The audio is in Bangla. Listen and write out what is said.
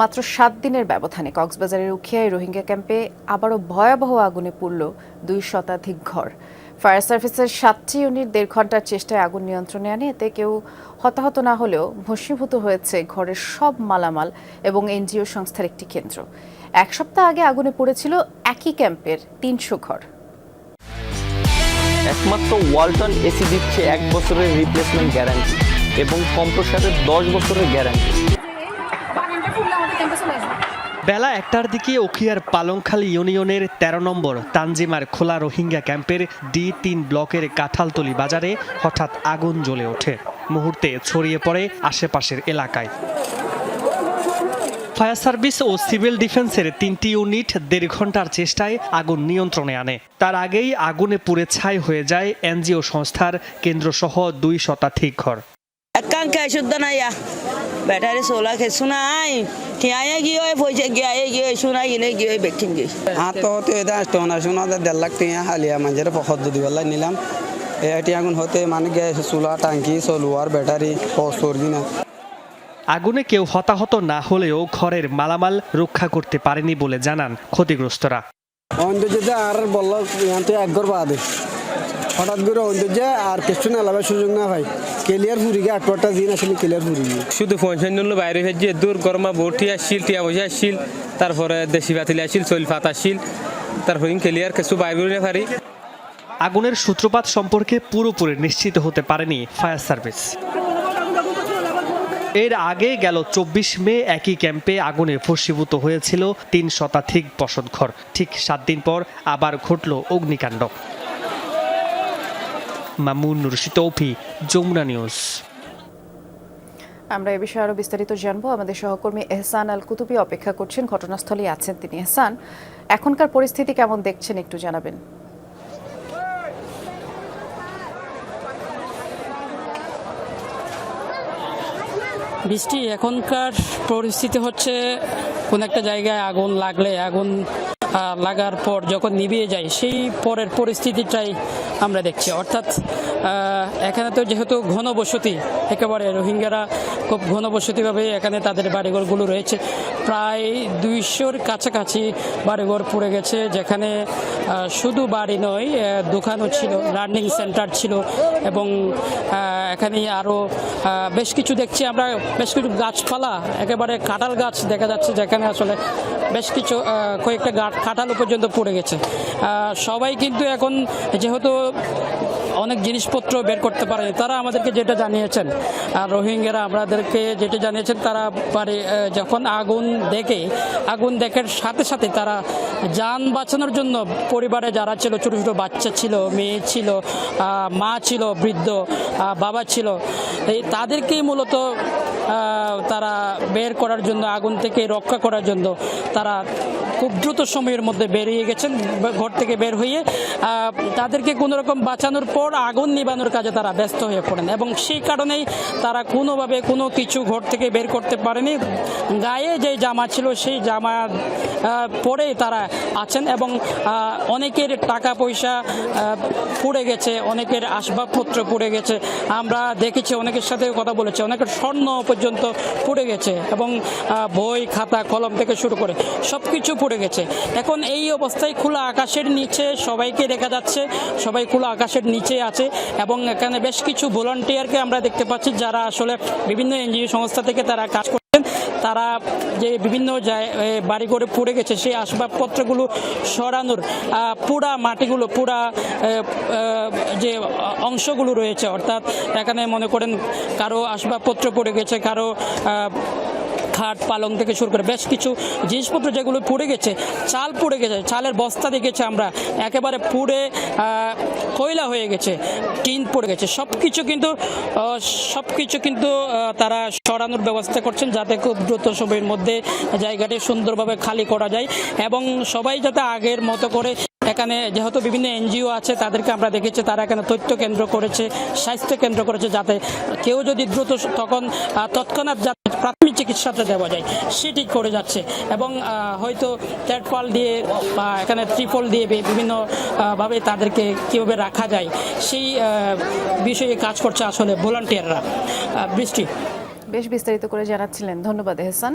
মাত্র সাত দিনের ব্যবধানে কক্সবাজারের উখিয়ায় রোহিঙ্গা ক্যাম্পে আবারও ভয়াবহ আগুনে পুড়ল দুই শতাধিক ঘর। ফায়ার সার্ভিসের সাতটি ইউনিট দেড় ঘণ্টার চেষ্টায় আগুন নিয়ন্ত্রণে আনে, এতে কেউ হতাহত না হলেও ভস্মীভূত হয়েছে ঘরের সব মালামাল এবং এনজিও সংস্থার একটি কেন্দ্র। এক সপ্তাহ আগে আগুনে পড়েছিল একই ক্যাম্পের তিনশো ঘর। একমাত্র ওয়ালটন এসি দিচ্ছে এক বছরের রিপ্লেসমেন্ট গ্যারান্টি এবং কম্প্রসারের দশ বছরের গ্যারান্টি আমাদের আসবে বেলা একটার দিকে ওখিয়ার পালংখালী ইউনিয়নের ১৩ নম্বর তানজিমার খোলা রোহিঙ্গা ক্যাম্পের ডি তিন ব্লকের কাঁঠালতলি বাজারে হঠাৎ আগুন জ্বলে ওঠে। মুহূর্তে ছড়িয়ে পড়ে আশেপাশের এলাকায়। ফায়ার সার্ভিস ও সিভিল ডিফেন্সের তিনটি ইউনিট দেড় ঘণ্টার চেষ্টায় আগুন নিয়ন্ত্রণে আনে। তার আগেই আগুনে পুড়ে ছাই হয়ে যায় এনজিও সংস্থার কেন্দ্রসহ দুই শতাধিক ঘর। একখান কে শুদ্ধ নাই। ইয়া ব্যাটারি সোলা খে শুনাই ঠিয়াই গিয়ে পয়সা গিয়ে গিয়ে গিয়ে গিয়ে বেঠিন গিয়ে হাত তো হতে এটা স্টোন আসুন দেড় লাখ টাকা হালিয়া মাঝের পখত যদি বেলা নিলাম। এটি আগুন হতে মানে গ্যাস চুলা টাঙ্কি চলুয়ার ব্যাটারি দিনা আগুনে কেউ হতাহত না হলেও ঘরের মালামাল রক্ষা করতে পারেনি বলে জানান ক্ষতিগ্রস্তরা। অন্তর্জাতে আর বলল তো একগর বাদে। হঠাৎ করে অন্তর্জা আর কিছু না লাভের সুযোগ না ভাই কেলিয়ার ফুরি গিয়ে আটটা দিন আসলে কেলিয়ার ফুরি গিয়ে। শুধু পঞ্চান্ন বাইরে হয়েছে দূর গরমা বটি আসছিল টিয়া বসে আসছিল তারপরে দেশি পাতিলে আসছিল চৈল ফাত আসছিল তারপরে কেলিয়ার কিছু বাইরে করে পারি। আগুনের সূত্রপাত সম্পর্কে পুরোপুরি নিশ্চিত হতে পারেনি ফায়ার সার্ভিস। এর আগে গেল চব্বিশ মে একই ক্যাম্পে আগুনে ভস্মীভূত হয়েছিল তিন শতাধিক বসতঘর। ঠিক সাত দিন পর আবার ঘটল অগ্নিকাণ্ড। মামুন রশিদ তৌফি যমুনা নিউজ। আমরা এ বিষয়ে আরও বিস্তারিত জানব। আমাদের সহকর্মী এহসান আল কুতুবি অপেক্ষা করছেন। ঘটনাস্থলে আছেন তিনি। এহসান এখনকার পরিস্থিতি কেমন দেখছেন একটু জানাবেন। বৃষ্টি এখনকার পরিস্থিতি হচ্ছে কোন একটা জায়গায় আগুন লাগলে আগুন লাগার পর যখন নিভিয়ে যায়, সেই পরের পরিস্থিতিটাই আমরা দেখছি। অর্থাৎ এখানে তো যেহেতু ঘনবসতি, একেবারে রোহিঙ্গারা খুব ঘনবসতিভাবে এখানে তাদের বাড়িঘরগুলো রয়েছে। প্রায় দুইশোর কাছাকাছি বাড়িঘর পড়ে গেছে, যেখানে শুধু বাড়ি নয় দোকানও ছিল লার্নিং সেন্টার ছিল এবং এখানে আরও বেশ কিছু দেখছি আমরা, বেশ কিছু গাছপালা, একেবারে কাঁঠাল গাছ দেখা যাচ্ছে, যেখানে আসলে বেশ কিছু কয়েকটা গাছ কাঁঠালও পর্যন্ত পড়ে গেছে। সবাই কিন্তু এখন যেহেতু অনেক জিনিসপত্র বের করতে পারেনি, তারা আমাদেরকে যেটা জানিয়েছেন, আর রোহিঙ্গারা আমাদেরকে যেটা জানিয়েছেন, তারা পারে যখন আগুন দেখে, আগুন দেখার সাথে সাথে তারা যান বাঁচানোর জন্য পরিবারে যারা ছিল, ছোটো ছোটো বাচ্চা ছিল, মেয়ে ছিল মা ছিল, বৃদ্ধ বাবা ছিল, এই তাদেরকেই মূলত তারা বের করার জন্য, আগুন থেকে রক্ষা করার জন্য তারা খুব দ্রুত সময়ের মধ্যে বেরিয়ে গেছেন ঘর থেকে বের হয়ে। তাদেরকে কোনো রকম বাঁচানোর পর আগুন নিবানোর কাজে তারা ব্যস্ত হয়ে পড়েন এবং সেই কারণেই তারা কোনোভাবে কোনো কিছু ঘর থেকে বের করতে পারেনি। গায়ে যে জামা ছিল সেই জামা পরেই তারা আছেন এবং অনেকের টাকা পয়সা পুড়ে গেছে, অনেকের আসবাবপত্র পুড়ে গেছে। আমরা দেখেছি, অনেকের সাথে কথা বলেছি, অনেকের স্বর্ণ পর্যন্ত পুড়ে গেছে এবং বই, খাতা, কলম থেকে শুরু করে সব কিছু পুড়ে গেছে। এখন এই অবস্থায় খোলা আকাশের নিচে সবাইকে দেখা যাচ্ছে, সবাই খোলা আকাশের নিচে আছে এবং এখানে বেশ কিছু ভলান্টিয়ারকে আমরা দেখতে পাচ্ছি যারা আসলে বিভিন্ন এনজিও সংস্থা থেকে তারা কাজ তারা যে বিভিন্ন বাড়ি করে পুড়ে গেছে, সেই আসবাবপত্রগুলো সরানোর পুরা মাটিগুলো, পুরা যে অংশগুলো রয়েছে, অর্থাৎ এখানে মনে করেন কারও আসবাবপত্র পড়ে গেছে, কারও খাট পালং থেকে শুরু করে বেশ কিছু জিনিসপত্র যেগুলো পুড়ে গেছে, চাল পুড়ে গেছে, চালের বস্তা দেখেছি আমরা, একেবারে পুড়ে কয়লা হয়ে গেছে, টিন পড়ে গেছে। সব কিছু কিন্তু সব কিছু কিন্তু তারা সরানোর ব্যবস্থা করছেন যাতে খুব দ্রুত সময়ের মধ্যে জায়গাটি সুন্দরভাবে খালি করা যায় এবং সবাই যাতে আগের মতো করে এখানে যেহেতু বিভিন্ন এনজিও আছে, তাদেরকে আমরা দেখেছি, তারা এখানে তথ্য কেন্দ্র করেছে, স্বাস্থ্য কেন্দ্র করেছে যাতে কেউ যদি দ্রুত তখন তৎক্ষণাৎ যাতে প্রাথমিক চিকিৎসাটা দেওয়া যায় সেটি করে যাচ্ছে। এবং হয়তো ট্যাটপাল দিয়ে, বা এখানে ত্রিপল দিয়ে বিভিন্ন ভাবে তাদেরকে কীভাবে রাখা যায়, সেই বিষয়ে কাজ করছে আসলে ভলান্টিয়াররা। বৃষ্টি। বেশ বিস্তারিত করে জানাচ্ছিলেন। ধন্যবাদ, এহসান।